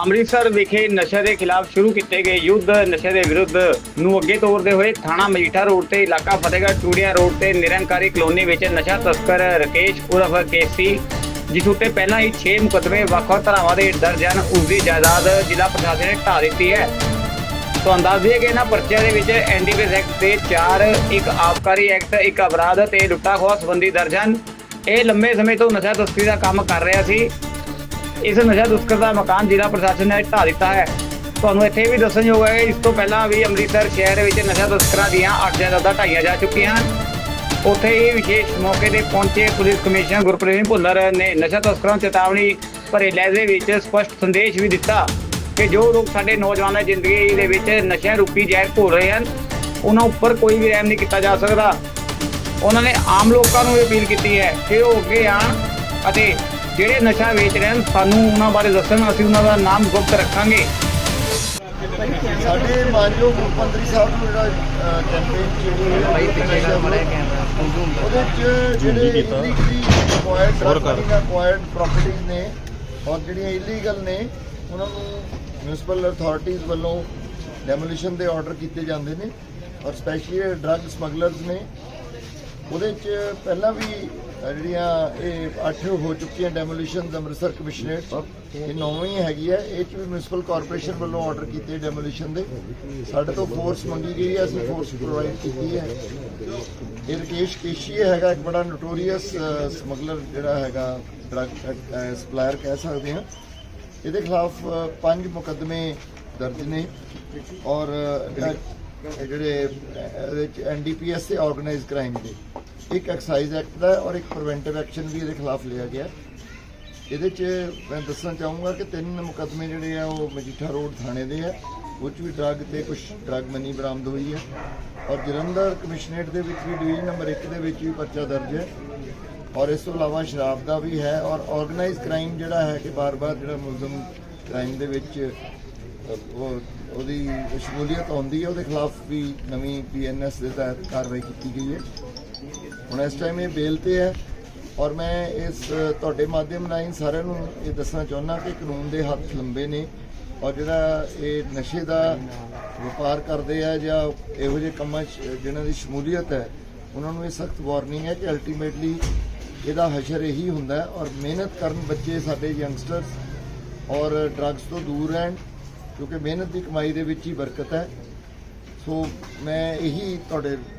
ਅੰਮ੍ਰਿਤਸਰ ਵਿਖੇ ਨਸ਼ੇ ਦੇ ਖਿਲਾਫ ਸ਼ੁਰੂ ਕੀਤੇ ਗਏ ਯੁੱਧ, ਨਸ਼ੇ ਦੇ ਵਿਰੁੱਧ ਨੂੰ ਅੱਗੇ ਤੋਰਦੇ ਹੋਏ ਥਾਣਾ ਮਜੀਠਾ ਰੋਡ ਤੇ, ਇਲਾਕਾ ਫਤਿਹਗੜ੍ਹ ਚੂੜੀਆਂ ਰੋਡ ਤੇ ਨਿਰੰਕਾਰੀ ਕਲੋਨੀ ਵਿੱਚ ਨਸ਼ਾ ਤਸਕਰ ਰਕੇਸ਼ ਉਰਫ ਕੇਸੀ, ਜਿਸ ਉੱਤੇ ਪਹਿਲਾਂ ਹੀ 6 ਮੁਕੱਦਮੇ ਵੱਖ-ਵੱਖ ਧਾਰਾਵਾਂ ਦੇ ਦਰਜ ਹਨ, ਉਸ ਦੀ ਜਾਇਦਾਦ ਜ਼ਿਲ੍ਹਾ ਪ੍ਰਸ਼ਾਸਨ ਨੇ ਢਾਹ ਦਿੱਤੀ ਹੈ। ਤੁਹਾਨੂੰ ਦੱਸ ਹੈ ਕਿ ਇਹਨਾਂ ਪਰਚਿਆਂ ਦੇ ਵਿੱਚ ਐਨਡੀਪੀਐਸ ਐਕਟ ਦੇ 4 ਇੱਕ ਆਬਕਾਰੀ ਐਕਟ, ਇੱਕ ਅਪਰਾਧ ਤੇ ਲੁੱਟਾ ਖੋਹ ਸੰਬੰਧੀ ਦਰਜ ਹਨ। ਇਹ ਲੰਬੇ ਸਮੇਂ ਤੋਂ ਨਸ਼ਾ ਤਸਕਰੀ ਦਾ ਕੰਮ ਕਰ ਰਿਹਾ ਸੀ। ਇਸ ਨਸ਼ਾ ਤਸਕਰ ਦਾ ਮਕਾਨ ਜ਼ਿਲ੍ਹਾ ਪ੍ਰਸ਼ਾਸਨ ਨੇ ਢਾਹ ਦਿੱਤਾ ਹੈ। ਤੁਹਾਨੂੰ ਇੱਥੇ ਵੀ ਦੱਸਣਯੋਗ ਹੈ ਕਿ ਇਸ ਤੋਂ ਪਹਿਲਾਂ ਵੀ ਅੰਮ੍ਰਿਤਸਰ ਸ਼ਹਿਰ ਵਿੱਚ ਨਸ਼ਾ ਤਸਕਰਾਂ ਦੀਆਂ ਅੱਠ ਜਾਇਦਾਦਾਂ ਢਾਈਆਂ ਜਾ ਚੁੱਕੀਆਂ ਹਨ। ਉੱਥੇ ਹੀ ਵਿਸ਼ੇਸ਼ ਮੌਕੇ ਤੇ ਪਹੁੰਚੇ ਪੁਲਿਸ ਕਮਿਸ਼ਨਰ ਗੁਰਪ੍ਰੀਤ ਸਿੰਘ ਭੁੱਲਰ ਨੇ ਨਸ਼ਾ ਤਸਕਰਾਂ ਨੂੰ ਚੇਤਾਵਨੀ ਭਰੇ ਲਹਿਜ਼ੇ ਵਿੱਚ ਸਪਸ਼ਟ ਸੰਦੇਸ਼ ਵੀ ਦਿੱਤਾ ਕਿ ਜੋ ਲੋਕ ਸਾਡੇ ਨੌਜਵਾਨਾਂ ਦੀ ਜ਼ਿੰਦਗੀ ਦੇ ਵਿੱਚ ਨਸ਼ਿਆਂ ਰੂਪੀ ਜ਼ਹਿਰ ਘੋਲ ਰਹੇ ਹਨ, ਉਹਨਾਂ ਉੱਪਰ ਕੋਈ ਵੀ ਰਹਿਮ ਨਹੀਂ ਕੀਤਾ ਜਾ ਸਕਦਾ। ਉਹਨਾਂ ਨੇ ਆਮ ਲੋਕਾਂ ਨੂੰ ਇਹ ਅਪੀਲ ਕੀਤੀ ਹੈ ਕਿ ਉਹ ਅੱਗੇ ਆਣ ਅਤੇ ਜਿਹੜੇ ਨਸ਼ਾ ਵੇਚ ਰਹੇ ਹਨ ਸਾਨੂੰ ਉਹਨਾਂ ਬਾਰੇ ਦੱਸਣ ਅਸੀਂ ਉਹਨਾਂ ਦਾ ਨਾਮ ਗੁਪਤ ਰੱਖਾਂਗੇ। ਸਾਡੇ ਮਾਨਯੋਗ ਮੁੱਖ ਮੰਤਰੀ ਸਾਹਿਬ ਨੂੰ ਜਿਹੜਾ ਕੈਂਪੇਨ ਸ਼ੁਰੂ ਭਾਈ ਪਿੱਛੇ ਦਾ ਬੜਾ ਉਹਦੇ ਚ ਜਿਹੜੇ ਇਲੀਗਲੀ ਅਕਵਾਇਰਡ ਡਰੱਗ ਅਕਵਾਇਰਡ ਪ੍ਰਾਪਰਟੀਆਂ ਨੇ ਔਰ ਜਿਹੜੀਆਂ ਇਲੀਗਲ ਨੇ ਉਹਨਾਂ ਨੂੰ ਮਿਊਨਿਸਪਲ ਅਥਾਰਟੀਆਂ ਵੱਲੋਂ ਡੈਮੋਲੀਸ਼ਨ ਦੇ ਆਰਡਰ ਕੀਤੇ ਜਾਂਦੇ ਨੇ ਔਰ ਸਪੈਸ਼ਲੀ ਡਰੱਗ ਸਮਗਲਰਸ ਨੇ। ਉਹਦੇ ਚ ਪਹਿਲਾਂ ਵੀ ਜਿਹੜੀਆਂ ਇਹ ਅੱਠ ਹੋ ਚੁੱਕੀਆਂ ਡੈਮੋਲੀਸ਼ਨਸ ਅੰਮ੍ਰਿਤਸਰ ਕਮਿਸ਼ਨਰੇਟ ਇਹ ਨੌਵੀਂ ਹੈਗੀ ਹੈ। ਇਹ ਚ ਵੀ ਮਿਊਨਿਸਪਲ ਕਾਰਪੋਰੇਸ਼ਨ ਵੱਲੋਂ ਆਰਡਰ ਕੀਤੇ ਡੈਮੋਲੀਸ਼ਨ ਦੇ। ਸਾਡੇ ਤੋਂ ਫੋਰਸ ਮੰਗੀ ਗਈ ਹੈ ਅਸੀਂ ਫੋਰਸ ਪ੍ਰੋਵਾਈਡ ਕੀਤੀ ਹੈ। ਇਹ ਰਕੇਸ਼ ਕੇਸ਼ੀ ਹੈਗਾ ਇੱਕ ਬੜਾ ਨੋਟੋਰੀਅਸ ਸਮਗਲਰ ਜਿਹੜਾ ਹੈਗਾ ਡਰੱਗ ਸਪਲਾਇਰ ਕਹਿ ਸਕਦੇ ਹਾਂ। ਇਹਦੇ ਖਿਲਾਫ ਪੰਜ ਮੁਕੱਦਮੇ ਦਰਜ ਨੇ ਔਰ ਜਿਹੜੇ ਐਨਡੀਪੀਐਸ ਤੇ ਆਰਗੇਨਾਈਜ਼ ਕ੍ਰਾਈਮ ਦੇ। ਇੱਕ ਐਕਸਾਈਜ਼ ਐਕਟ ਦਾ ਔਰ ਇੱਕ ਪ੍ਰੀਵੈਂਟਿਵ ਐਕਸ਼ਨ ਵੀ ਇਹਦੇ ਖਿਲਾਫ ਲਿਆ ਗਿਆ ਇਹਦੇ ਚ ਮੈਂ ਦੱਸਣਾ ਚਾਹੂੰਗਾ ਕਿ ਤਿੰਨ ਮੁਕੱਦਮੇ ਜਿਹੜੇ ਆ ਉਹ ਮਜੀਠਾ ਰੋਡ ਥਾਣੇ ਦੇ ਆ ਉਹ 'ਚ ਵੀ ਡਰੱਗ ਤੇ ਕੁਝ ਡਰੱਗ ਮਨੀ ਬਰਾਮਦ ਹੋਈ ਹੈ। ਔਰ ਜਲੰਧਰ ਕਮਿਸ਼ਨਰੇਟ ਦੇ ਵਿੱਚ ਵੀ ਡਿਵੀਜ਼ਨ ਨੰਬਰ 1 ਦੇ ਵਿੱਚ ਵੀ ਪਰਚਾ ਦਰਜ ਹੈ। ਔਰ ਇਸ ਤੋਂ ਇਲਾਵਾ ਸ਼ਰਾਬ ਦਾ ਵੀ ਹੈ ਔਰ ਆਰਗੇਨਾਈਜ਼ ਕ੍ਰਾਈਮ ਜਿਹੜਾ ਹੈ ਕਿ ਬਾਰ-ਬਾਰ ਜਿਹੜਾ ਮੁਲਜ਼ਮ ਕ੍ਰਾਈਮ ਦੇ ਵਿੱਚ ਉਹਦੀ ਸ਼ਮੂਲੀਅਤ ਆਉਂਦੀ ਹੈ, ਉਹਦੇ ਖਿਲਾਫ ਵੀ ਨਵੀਂ ਪੀਐਨਐਸ ਦੇ ਤਹਿਤ ਕਾਰਵਾਈ ਕੀਤੀ ਗਈ ਹੈ। ਹੁਣ ਇਸ ਟਾਈਮ ਇਹ ਬੇਲ ਤੇ ਹੈ ਔਰ ਮੈਂ ਇਸ ਤੁਹਾਡੇ ਮਾਧਿਅਮ ਰਾਹੀਂ ਸਾਰਿਆਂ ਨੂੰ ਇਹ ਦੱਸਣਾ ਚਾਹੁੰਦਾ ਕਿ ਕਾਨੂੰਨ ਦੇ ਹੱਥ ਲੰਬੇ ਨੇ ਔਰ ਜਿਹੜਾ ਇਹ ਨਸ਼ੇ ਦਾ ਵਪਾਰ ਕਰਦੇ ਆ ਜਾਂ ਇਹੋ ਜਿਹੇ ਕੰਮਾਂ 'ਚ ਜਿਨ੍ਹਾਂ ਦੀ ਸ਼ਮੂਲੀਅਤ ਹੈ, ਉਹਨਾਂ ਨੂੰ ਇਹ ਸਖਤ ਵਾਰਨਿੰਗ ਹੈ ਕਿ ਅਲਟੀਮੇਟਲੀ ਇਹਦਾ ਹਸ਼ਰ ਇਹੀ ਹੁੰਦਾ ਔਰ ਮਿਹਨਤ ਕਰਨ ਬੱਚੇ ਸਾਡੇ ਯੰਗਸਟਰਸ ਔਰ ਡਰੱਗਸ ਤੋਂ ਦੂਰ ਰਹਿਣ, ਕਿਉਂਕਿ ਮਿਹਨਤ ਦੀ ਕਮਾਈ ਦੇ ਵਿੱਚ ਹੀ ਬਰਕਤ ਹੈ। ਸੋ ਮੈਂ ਇਹੀ ਤੁਹਾਡੇ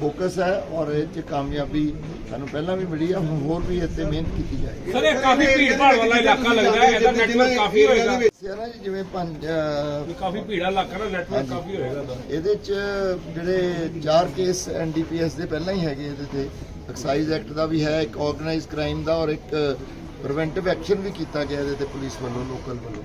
ਫੋਕਸ ਹੈ ਔਰ ਇਹ 'ਚ ਕਾਮਯਾਬੀ ਸਾਨੂੰ ਪਹਿਲਾਂ ਵੀ ਮਿਲੀ ਹੈ ਹੁਣ ਹੋਰ ਵੀ ਇੱਥੇ ਮਿਹਨਤ ਕੀਤੀ ਜਾਏਗੀ। ਸਰ ਇਹ ਕਾਫੀ ਭੀੜ ਭਾੜ ਵਾਲਾ ਇਲਾਕਾ ਲੱਗਦਾ ਹੈ ਇਹਦਾ ਨੈਟਵਰਕ ਕਾਫੀ ਹੋਏਗਾ। ਦੱਸਿਆ ਨਾ ਜੀ ਜਿਵੇਂ ਪੰਜ ਕਾਫੀ ਭੀੜਾ ਇਲਾਕਾ ਦਾ ਨੈਟਵਰਕ ਕਾਫੀ ਹੋਏਗਾ ਇਹਦਾ ਇਹਦੇ ਚ ਜਿਹੜੇ ਚਾਰ ਕੇਸ ਐਨਡੀਪੀਐਸ ਦੇ ਪਹਿਲਾਂ ਹੀ ਹੈਗੇ ਇਹਦੇ ਤੇ। ਐਕਸਾਈਜ਼ ਐਕਟ ਦਾ ਵੀ ਹੈ ਇੱਕ ਆਰਗੇਨਾਈਜ਼ ਕ੍ਰਾਈਮ ਦਾ ਔਰ ਇੱਕ ਪ੍ਰੀਵੈਂਟਿਵ ਐਕਸ਼ਨ ਵੀ ਕੀਤਾ ਗਿਆ ਇਹਦੇ ਤੇ ਪੁਲਿਸ ਵੱਲੋਂ ਲੋਕਲ ਵੱਲੋਂ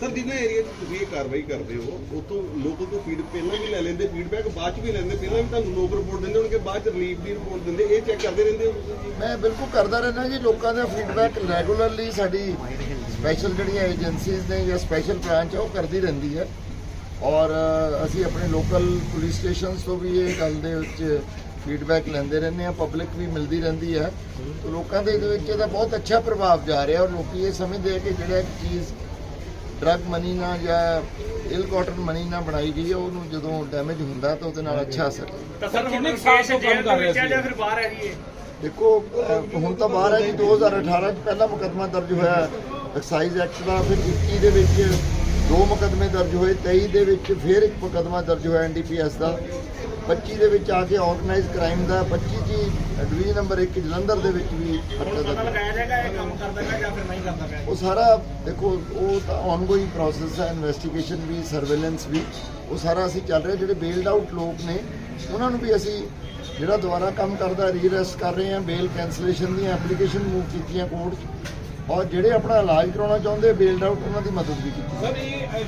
ਸਰ ਜਿੰਨੇ ਏਰੀਆ 'ਚ ਤੁਸੀਂ ਇਹ ਕਾਰਵਾਈ ਕਰਦੇ ਹੋ ਉਤੋਂ ਲੋਕਾਂ ਤੋਂ ਫੀਡ ਪਹਿਲਾਂ ਵੀ ਲੈ ਲੈਂਦੇ ਫੀਡਬੈਕ ਬਾਅਦ 'ਚ ਵੀ ਲੈਂਦੇ ਪਹਿਲਾਂ ਵੀ ਤੁਹਾਨੂੰ ਲੋਕ ਰਿਪੋਰਟ ਦਿੰਦੇ ਹੋਣਗੇ ਬਾਅਦ 'ਚ ਰਿਲੀਫ ਦੀ ਰਿਪੋਰਟ ਦਿੰਦੇ ਇਹ ਚੈੱਕ ਕਰਦੇ ਰਹਿੰਦੇ ਹੋ ਤੁਸੀਂ? ਮੈਂ ਬਿਲਕੁਲ ਕਰਦਾ ਰਹਿੰਦਾ ਜੀ ਲੋਕਾਂ ਦਾ ਫੀਡਬੈਕ ਰੈਗੂਲਰਲੀ ਸਾਡੀ ਸਪੈਸ਼ਲ ਜਿਹੜੀਆਂ ਏਜੰਸੀਜ਼ ਨੇ ਜਾਂ ਸਪੈਸ਼ਲ ਬ੍ਰਾਂਚ ਉਹ ਕਰਦੀ ਰਹਿੰਦੀ ਹੈ। ਔਰ ਅਸੀਂ ਆਪਣੇ ਲੋਕਲ ਪੁਲਿਸ ਸਟੇਸ਼ਨਸ ਤੋਂ ਵੀ ਇਹ ਗੱਲ ਦੇ ਵਿੱਚ ਫੀਡਬੈਕ ਲੈਂਦੇ ਰਹਿੰਦੇ ਆ ਪਬਲਿਕ ਵੀ ਮਿਲਦੀ ਰਹਿੰਦੀ ਹੈ ਤੇ ਲੋਕਾਂ ਦੇ ਵਿੱਚ ਇਹਦਾ ਬਹੁਤ ਅੱਛਾ ਪ੍ਰਭਾਵ ਜਾ ਰਿਹਾ ਔਰ ਲੋਕੀ ਇਹ ਸਮਝਦੇ ਆ ਕਿ ਜਿਹੜਾ ਇੱਕ ਚੀਜ਼ ਡਰਗ ਮਨੀ ਨਾਲ ਜਾਂ ਇਲ ਕਾਟਨ ਮਨੀ ਨਾਲ ਬਣਾਈ ਗਈ ਹੈ ਉਹਨੂੰ ਜਦੋਂ ਡੈਮੇਜ ਹੁੰਦਾ ਤਾਂ ਉਹਦੇ ਨਾਲ ਅੱਛਾ ਅਸਰ ਤਾਂ ਸਰ, ਸਰ ਕਿੰਨੇ ਕਿੰਨੇ ਕੁ ਸਾਲ ਕੇਸ ਤੋਂ ਕੰਮ ਜੇਲ੍ਹ ਕਰ ਦੇ ਰਹੇ ਵਿੱਚ ਆ ਸੀ? ਜਾਂ ਫਿਰ ਬਾਹਰ ਹੈ ਜੀ। ਇਹ ਦੇਖੋ ਹੁਣ ਤਾਂ ਬਾਹਰ ਹੈ ਜੀ 2018 ਚ ਪਹਿਲਾ ਮੁਕੱਦਮਾ ਦਰਜ ਹੋਇਆ ਐਕਸਾਈਜ਼ ਐਕਟ ਦਾ ਫਿਰ 21 ਦੇ ਵਿੱਚ ਦੋ ਮੁਕੱਦਮੇ ਦਰਜ ਹੋਏ 23 ਦੇ ਵਿੱਚ ਫਿਰ ਇੱਕ ਮੁਕੱਦਮਾ ਦਰਜ ਹੋਇਆ ਐਨਡੀਪੀਐਸ ਦਾ। 25 ਦੇ ਵਿੱਚ ਆ ਕੇ ਆਰਗੇਨਾਈਜ਼ ਕ੍ਰਾਈਮ ਦਾ 25 ਜੀ ਡਿਵੀਜ਼ਨ ਨੰਬਰ 1 ਜਲੰਧਰ ਦੇ ਵਿੱਚ ਵੀ ਉਹ ਸਾਰਾ ਦੇਖੋ ਉਹ ਤਾਂ ਆਨਗੋਇੰਗ ਪ੍ਰੋਸੈਸ ਹੈ ਇਨਵੈਸਟੀਗੇਸ਼ਨ ਵੀ ਸਰਵੇਲੈਂਸ ਵੀ ਉਹ ਸਾਰਾ ਅਸੀਂ ਚੱਲ ਰਿਹਾ ਜਿਹੜੇ ਬੇਲਡ ਆਊਟ ਲੋਕ ਨੇ ਉਹਨਾਂ ਨੂੰ ਵੀ ਅਸੀਂ ਜਿਹੜਾ ਦੁਬਾਰਾ ਕੰਮ ਕਰਦਾ ਰੀਅਰੈਸਟ ਕਰ ਰਹੇ ਹਾਂ ਬੇਲ ਕੈਂਸਲੇਸ਼ਨ ਦੀਆਂ ਐਪਲੀਕੇਸ਼ਨ ਮੂਵ ਕੀਤੀਆਂ ਕੋਰਟ 'ਚ। ਔਰ ਜਿਹੜੇ ਆਪਣਾ ਇਲਾਜ ਕਰਾਉਣਾ ਚਾਹੁੰਦੇ ਬੇਲਡ ਆਊਟ ਉਹਨਾਂ ਦੀ ਮਦਦ ਵੀ ਕੀਤੀ।